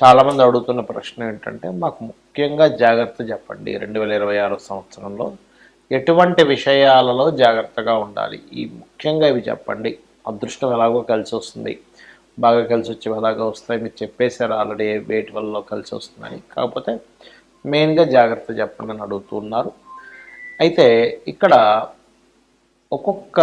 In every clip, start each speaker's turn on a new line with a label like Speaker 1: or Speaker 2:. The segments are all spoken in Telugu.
Speaker 1: చాలామంది అడుగుతున్న ప్రశ్న ఏంటంటే మాకు ముఖ్యంగా జాగ్రత్త చెప్పండి. రెండు వేల ఇరవై ఆరు సంవత్సరంలో ఎటువంటి విషయాలలో జాగ్రత్తగా ఉండాలి? ఈ ముఖ్యంగా ఇవి చెప్పండి. అదృష్టం ఎలాగో కలిసి వస్తుంది. బాగా కలిసి వచ్చేవి ఎలాగో వస్తాయి? మీరు చెప్పేశారు ఆల్రెడీ వేటి వల్ల కలిసి వస్తున్నాయి. కాకపోతే మెయిన్గా జాగ్రత్త చెప్పండి అని అడుగుతున్నారు అయితే ఇక్కడ ఒక్కొక్క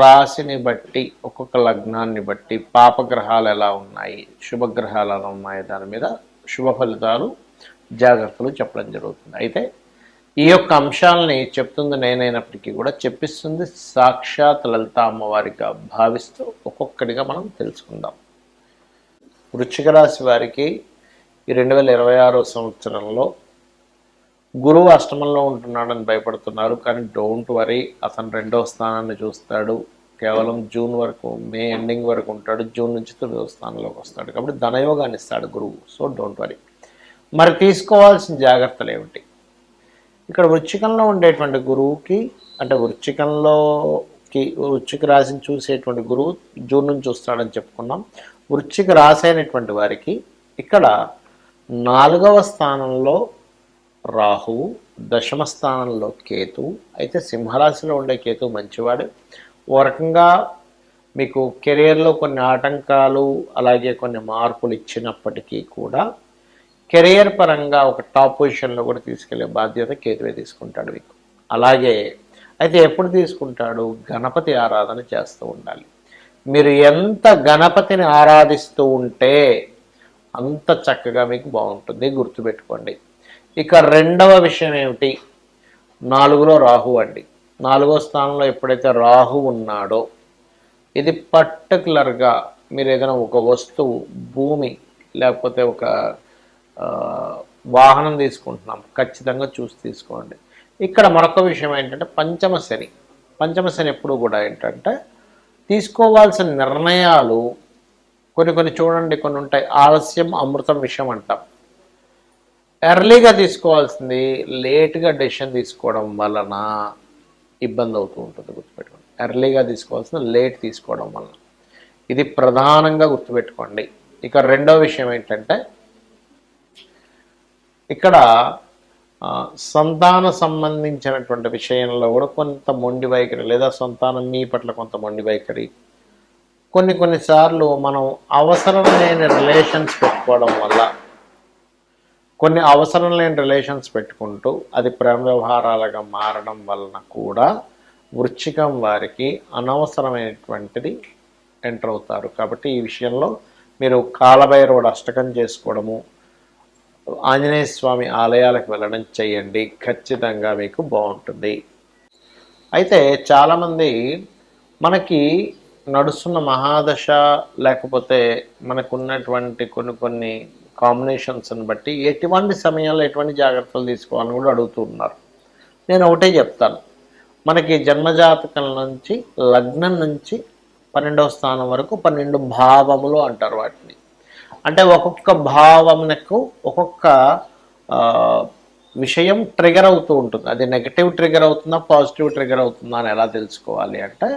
Speaker 1: రాశిని బట్టి ఒక్కొక్క లగ్నాన్ని బట్టి పాపగ్రహాలు ఎలా ఉన్నాయి శుభగ్రహాలు ఎలా ఉన్నాయి దాని మీద శుభ ఫలితాలు జాగ్రత్తలు చెప్పడం జరుగుతుంది. అయితే ఈ యొక్క అంశాలని చెప్తుంది నేనైనప్పటికీ కూడా చెప్పిస్తుంది సాక్షాత్ లలిత అమ్మవారిగా భావిస్తూ ఒక్కొక్కటిగా మనం తెలుసుకుందాం. వృశ్చిక రాశి వారికి ఈ రెండు వేల ఇరవై ఆరో సంవత్సరంలో గురువు అష్టమంలో ఉంటున్నాడని భయపడుతున్నారు కానీ డోంట్ వరీ అతను రెండవ స్థానాన్ని చూస్తాడు. కేవలం జూన్ వరకు మే ఎండింగ్ వరకు ఉంటాడు. జూన్ నుంచి తొమ్మిదవ స్థానంలోకి వస్తాడు. కాబట్టి ధనయోగాన్ని ఇస్తాడు గురువు. సో డోంట్ వరీ మరి తీసుకోవాల్సిన జాగ్రత్తలు ఏమిటి? ఇక్కడ వృచ్చికంలో ఉండేటువంటి గురువుకి అంటే వృచ్చికంలోకి వృచ్చిక రాశిని చూసేటువంటి గురువు జూన్ నుంచి చూస్తాడని చెప్పుకున్నాం. వృచ్చిక రాశి అయినటువంటి వారికి ఇక్కడ నాలుగవ స్థానంలో రాహువు దశమ స్థానంలో కేతు. అయితే సింహరాశిలో ఉండే కేతు మంచివాడు. ఓ రకంగా మీకు కెరియర్లో కొన్ని ఆటంకాలు అలాగే కొన్ని మార్పులు ఇచ్చినప్పటికీ కూడా కెరియర్ పరంగా ఒక టాప్ పొజిషన్లో కూడా తీసుకెళ్ళే బాధ్యత కేతువే తీసుకుంటాడు మీకు. అలాగే అయితే ఎప్పుడు తీసుకుంటాడు? గణపతి ఆరాధన చేస్తూ ఉండాలి. మీరు ఎంత గణపతిని ఆరాధిస్తూ ఉంటే అంత చక్కగా మీకు బాగుంటుంది. గుర్తుపెట్టుకోండి. ఇక రెండవ విషయం ఏమిటి? నాలుగులో రాహు అండి. నాలుగో స్థానంలో ఎప్పుడైతే రాహు ఉన్నాడో ఇది పర్టికులర్గా మీరు ఏదైనా ఒక వస్తువు భూమి లేకపోతే ఒక వాహనం తీసుకుంటున్నాం ఖచ్చితంగా చూసి తీసుకోండి. ఇక్కడ మరొక విషయం ఏంటంటే పంచమ శని. పంచమ శని ఎప్పుడు కూడా ఏంటంటే తీసుకోవాల్సిన నిర్ణయాలు కొన్ని కొన్ని చూడండి కొన్ని ఉంటాయి. ఆలస్యం అమృతం విషయం అంటాం. ఎర్లీగా తీసుకోవాల్సింది లేట్గా డెసిషన్ తీసుకోవడం వలన ఇబ్బంది అవుతూ ఉంటుంది గుర్తుపెట్టుకోండి. ఎర్లీగా తీసుకోవాల్సింది లేట్ తీసుకోవడం వలన. ఇది ప్రధానంగా గుర్తుపెట్టుకోండి. ఇక రెండో విషయం ఏంటంటే ఇక్కడ సంతాన సంబంధించినటువంటి విషయంలో కూడా కొంత మొండి వైఖరి లేదా సంతానం మీ పట్ల కొంత మొండి వైఖరి. కొన్ని కొన్నిసార్లు మనం అవసరం లేని రిలేషన్స్ పెట్టుకోవడం వల్ల కొన్ని అవసరం లేని రిలేషన్స్ పెట్టుకుంటూ అది ప్రేమ వ్యవహారాలుగా మారడం వలన కూడా వృచ్చికం వారికి అనవసరమైనటువంటిది ఎంటర్ అవుతారు. కాబట్టి ఈ విషయంలో మీరు కాలభైరవుడు అష్టకం చేసుకోవడము ఆంజనేయ స్వామి ఆలయాలకు వెళ్ళడం చేయండి. ఖచ్చితంగా మీకు బాగుంటుంది. అయితే చాలామంది మనకి నడుస్తున్న మహాదశ లేకపోతే మనకున్నటువంటి కొన్ని కొన్ని కాంబినేషన్స్ని బట్టి ఎటువంటి సమయంలో ఎటువంటి జాగ్రత్తలు తీసుకోవాలని కూడా అడుగుతున్నారు నేను ఒకటే చెప్తాను. మనకి జన్మజాతకం నుంచి లగ్నం నుంచి పన్నెండవ స్థానం వరకు పన్నెండు భావములు అంటారు వాటిని. అంటే ఒక్కొక్క భావమునకు ఒక్కొక్క విషయం ట్రిగర్ అవుతూ ఉంటుంది. అది నెగటివ్ ట్రిగర్ అవుతుందా పాజిటివ్ ట్రిగర్ అవుతుందా అని ఎలా తెలుసుకోవాలి అంటే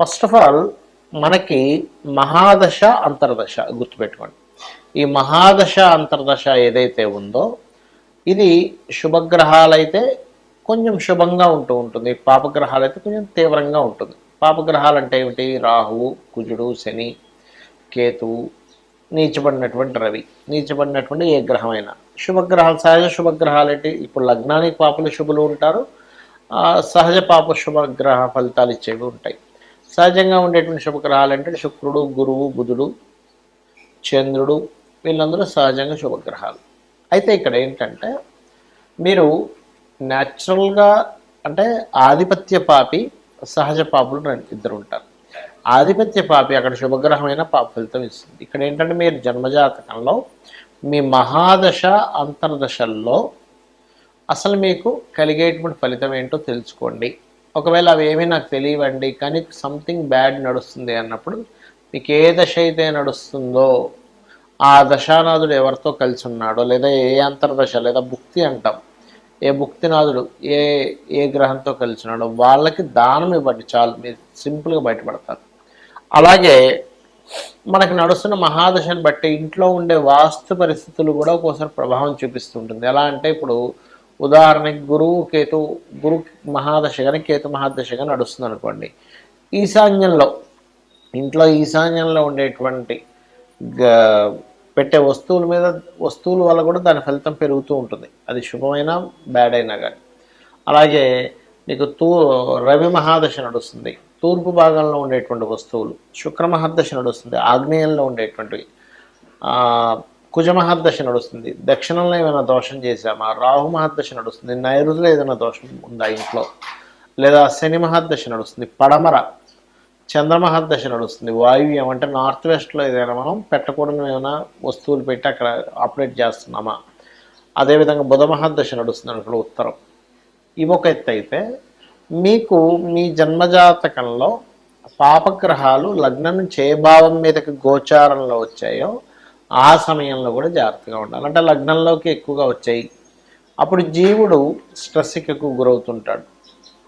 Speaker 1: ఫస్ట్ ఆఫ్ ఆల్ మనకి మహాదశ అంతర్దశ గుర్తుపెట్టుకోండి. ఈ మహాదశ అంతర్దశ ఏదైతే ఉందో ఇది శుభగ్రహాలైతే కొంచెం శుభంగా ఉంటూ ఉంటుంది. పాపగ్రహాలు అయితే కొంచెం తీవ్రంగా ఉంటుంది. పాపగ్రహాలు అంటే ఏమిటి? రాహువు కుజుడు శని కేతువు నీచబడినటువంటి రవి. నీచబడినటువంటి ఏ గ్రహమైనా. శుభగ్రహాలు సహజ శుభగ్రహాలు ఏంటి ఇప్పుడు లగ్నానికి పాపలు శుభులు ఉంటారు. సహజ పాప శుభగ్రహ ఫలితాలు ఇచ్చేవి ఉంటాయి. సహజంగా ఉండేటువంటి శుభగ్రహాలు అంటే శుక్రుడు గురువు బుధుడు చంద్రుడు వీళ్ళందరూ సహజంగా శుభగ్రహాలు. అయితే ఇక్కడ ఏంటంటే మీరు న్యాచురల్గా అంటే ఆధిపత్య పాపి సహజ పాపులు ఇద్దరు ఉంటారు ఆధిపత్య పాపి అక్కడ శుభగ్రహమైన పాప ఫలితం ఇస్తుంది. ఇక్కడ ఏంటంటే మీరు జన్మజాతకంలో మీ మహాదశ అంతర్దశల్లో అసలు మీకు కలిగేటువంటి ఫలితం ఏంటో తెలుసుకోండి. ఒకవేళ అవి ఏమీ నాకు తెలియవండి కానీ సంథింగ్ బ్యాడ్ నడుస్తుంది అన్నప్పుడు మీకు ఏ దశ అయితే నడుస్తుందో ఆ దశానాథుడు ఎవరితో కలిసి ఉన్నాడో లేదా ఏ అంతర్దశ లేదా భుక్తి అంటాం ఏ భుక్తినాథుడు ఏ ఏ గ్రహంతో కలిసి ఉన్నాడో వాళ్ళకి దానం ఇవ్వండి చాలు మీరు సింపుల్గా బయటపడతారు. అలాగే మనకి నడుస్తున్న మహాదశని బట్టి ఇంట్లో ఉండే వాస్తు పరిస్థితులు కూడా ఒక్కోసారి ప్రభావం చూపిస్తుంటుంది. ఎలా అంటే ఇప్పుడు ఉదాహరణకి గురువు కేతు గురు మహాదశ కానీ కేతు మహాదశ కానీ నడుస్తుంది అనుకోండి ఈశాన్యంలో ఇంట్లో ఈశాన్యంలో ఉండేటువంటి పెట్టే వస్తువుల మీద వస్తువుల వల్ల కూడా దాని ఫలితం పెరుగుతూ ఉంటుంది. అది శుభమైనా బ్యాడ్ అయినా కానీ అలాగే మీకు తూ రవి మహాదశ నడుస్తుంది. తూర్పు భాగంలో ఉండేటువంటి వస్తువులు శుక్ర మహాదశ నడుస్తుంది ఆగ్నేయంలో ఉండేటువంటివి కుజ మహాదశ నడుస్తుంది. దక్షిణంలో ఏమైనా దోషం చేశామా? రాహు మహాదశ నడుస్తుంది నైరుతిలో ఏదైనా దోషం ఉందా ఇంట్లో? లేదా శని మహాదశ నడుస్తుంది పడమర. చంద్రమహాదశ నడుస్తుంది. వాయువ్యం అంటే నార్త్ వెస్ట్లో ఏదైనా మనం పెట్టకూడని ఏమైనా వస్తువులు పెట్టి అక్కడ ఆపరేట్ చేస్తున్నామా? అదేవిధంగా బుధ మహాదశ నడుస్తుంది అనుకో ఉత్తరం. ఇవొక ఎత్తు అయితే మీకు మీ జన్మజాతకంలో పాపగ్రహాలు లగ్నం చేయభావం మీదకి గోచారంలో వచ్చాయో ఆ సమయంలో కూడా జాగ్రత్తగా ఉండాలి. అంటే లగ్నంలోకి ఎక్కువగా వచ్చాయి. అప్పుడు జీవుడు స్ట్రెస్కి ఎక్కువ గురవుతుంటాడు.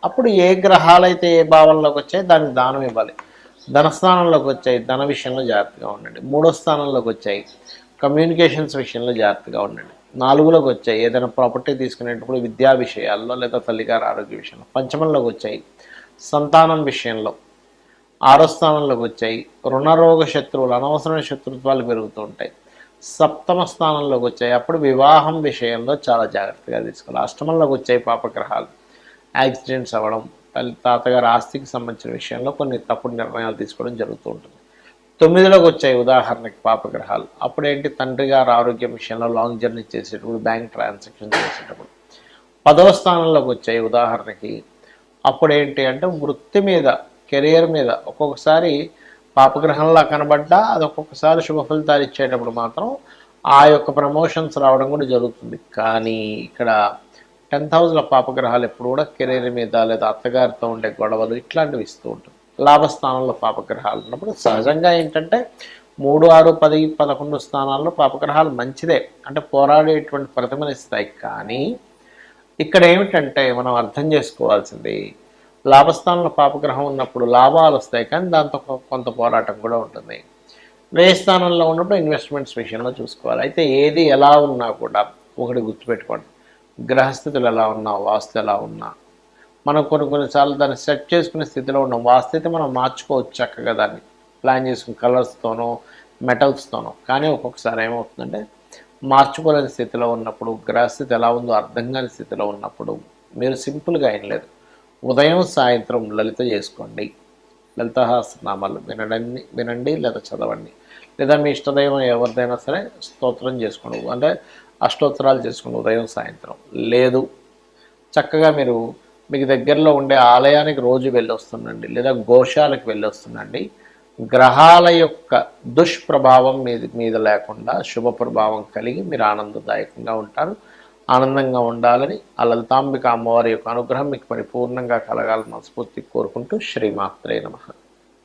Speaker 1: అప్పుడు ఏ గ్రహాలు అయితే ఏ భావంలోకి వచ్చాయి దానికి దానం ఇవ్వాలి. ధనస్థానంలోకి వచ్చాయి ధన విషయంలో జాగ్రత్తగా ఉండండి. మూడో స్థానంలోకి వచ్చాయి కమ్యూనికేషన్స్ విషయంలో జాగ్రత్తగా ఉండండి. నాలుగులోకి వచ్చాయి ఏదైనా ప్రాపర్టీ తీసుకునేటప్పుడు విద్యా విషయాల్లో లేదా తల్లిగారి ఆరోగ్య విషయంలో. పంచమంలోకి వచ్చాయి సంతానం విషయంలో. ఆరో స్థానంలోకి వచ్చాయి రుణరోగ శత్రువులు అనవసరమైన శత్రుత్వాలు పెరుగుతూ ఉంటాయి. సప్తమ స్థానంలోకి వచ్చాయి అప్పుడు వివాహం విషయంలో చాలా జాగ్రత్తగా తీసుకోవాలి. అష్టమంలోకి వచ్చాయి పాపగ్రహాలు. యాక్సిడెంట్స్ అవ్వడం తల్లి తాతగారు ఆస్తికి సంబంధించిన విషయంలో కొన్ని తప్పుడు నిర్ణయాలు తీసుకోవడం జరుగుతూ ఉంటుంది. తొమ్మిదిలోకి వచ్చాయి ఉదాహరణకి పాపగ్రహాలు. అప్పుడేంటి? తండ్రి గారు ఆరోగ్యం విషయంలో లాంగ్ జర్నీ చేసేటప్పుడు బ్యాంక్ ట్రాన్సాక్షన్ చేసేటప్పుడు. పదవ స్థానంలోకి వచ్చాయి ఉదాహరణకి. అప్పుడేంటి అంటే వృత్తి మీద కెరియర్ మీద ఒక్కొక్కసారి పాపగ్రహంలా కనబడ్డా అది ఒక్కొక్కసారి శుభ ఫలితాలు ఇచ్చేటప్పుడు మాత్రం ఆ యొక్క ప్రమోషన్స్ రావడం కూడా జరుగుతుంది. కానీ ఇక్కడ టెన్త్ హౌస్లో పాపగ్రహాలు ఎప్పుడు కూడా కెరీర్ మీద లేదా అత్తగారితో ఉండే గొడవలు ఇట్లాంటివి ఇస్తూ ఉంటుంది లాభస్థానంలో పాపగ్రహాలు ఉన్నప్పుడు సహజంగా ఏంటంటే మూడు ఆరు పది పదకొండు స్థానాల్లో పాపగ్రహాలు మంచిదే. అంటే పోరాడేటువంటి ప్రతిమనిస్తాయి కానీ ఇక్కడ ఏమిటంటే మనం అర్థం చేసుకోవాల్సింది లాభస్థానంలో పాపగ్రహం ఉన్నప్పుడు లాభాలు వస్తాయి. కానీ దాంతో కొంత పోరాటం కూడా ఉంటుంది. వ్యయ స్థానంలో ఉన్నప్పుడు ఇన్వెస్ట్మెంట్స్ విషయంలో చూసుకోవాలి. అయితే ఏది ఎలా ఉన్నా కూడా ఒకటి గుర్తుపెట్టుకోండి. గ్రహస్థితులు ఎలా ఉన్నా వాస్తు ఎలా ఉన్నా. మనం కొన్ని కొన్నిసార్లు దాన్ని సెట్ చేసుకునే స్థితిలో ఉన్నాం. వాస్తు అయితే మనం మార్చుకోవచ్చు చక్కగా దాన్ని. ప్లాన్ చేసుకుని కలర్స్తోనో మెటల్స్తోనో కానీ ఒక్కొక్కసారి ఏమవుతుందంటే మార్చుకోలేని స్థితిలో ఉన్నప్పుడు గ్రహస్థితి ఎలా ఉందో అర్థం కాని స్థితిలో ఉన్నప్పుడు మీరు సింపుల్గా ఏం లేదు. ఉదయం సాయంత్రం లలిత చేసుకోండి. లలితహాసనామాలు వినండి వినండి లేదా చదవండి. లేదా మీ ఇష్టదైవం ఎవరిదైనా సరే స్తోత్రం చేసుకోండి. అంటే అష్టోత్తరాలు చేసుకుని ఉదయం సాయంత్రం. లేదు. చక్కగా మీరు మీకు దగ్గరలో ఉండే ఆలయానికి రోజు వెళ్ళొస్తుండండి. లేదా గోశాలకు వెళ్ళొస్తుండండి. గ్రహాల యొక్క దుష్ప్రభావం మీద మీద లేకుండా శుభ ప్రభావం కలిగి మీరు ఆనందదాయకంగా ఉంటారు. ఆనందంగా ఉండాలని ఆ లలితాంబిక అమ్మవారి యొక్క అనుగ్రహం మీకు పరిపూర్ణంగా కలగాలని మనస్ఫూర్తి కోరుకుంటూ శ్రీమాత్రే నమః.